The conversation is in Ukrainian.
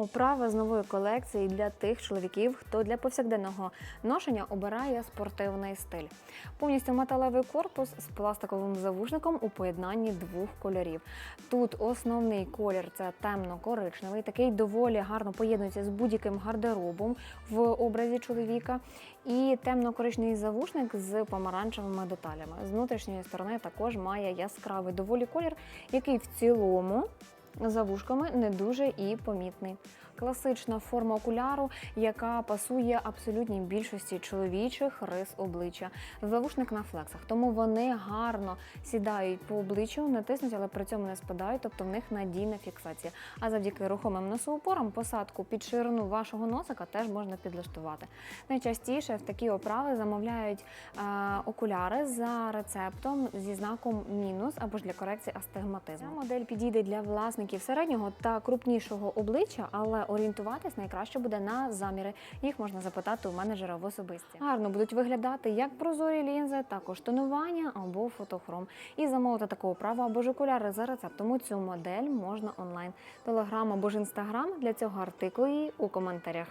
Оправа з нової колекції для тих чоловіків, хто для повсякденного ношення обирає спортивний стиль. Повністю металевий корпус з пластиковим завушником у поєднанні двох кольорів. Тут основний колір це темно-коричневий, такий доволі гарно поєднується з будь-яким гардеробом в образі чоловіка. І темно-коричневий завушник з помаранчевими деталями. З внутрішньої сторони також має яскравий доволі колір, який в цілому за вушками не дуже і помітний. Класична форма окуляру, яка пасує абсолютній більшості чоловічих рис обличчя. Завушник на флексах, тому вони гарно сідають по обличчю, не тиснуть, але при цьому не спадають, тобто в них надійна фіксація. А завдяки рухомим носоупорам посадку під ширину вашого носика теж можна підлаштувати. Найчастіше в такі оправи замовляють е, окуляри за рецептом зі знаком мінус або ж для корекції астигматизму. Ця модель підійде для власників середнього та крупнішого обличчя, але орієнтуватись найкраще буде на заміри. Їх можна запитати у менеджера в особисті. Гарно будуть виглядати як прозорі лінзи, також тонування або фотохром. І замовити таку оправу або ж окуляри за рецептом. у Цю модель можна онлайн. Телеграм або ж інстаграм для цього артикли у коментарях.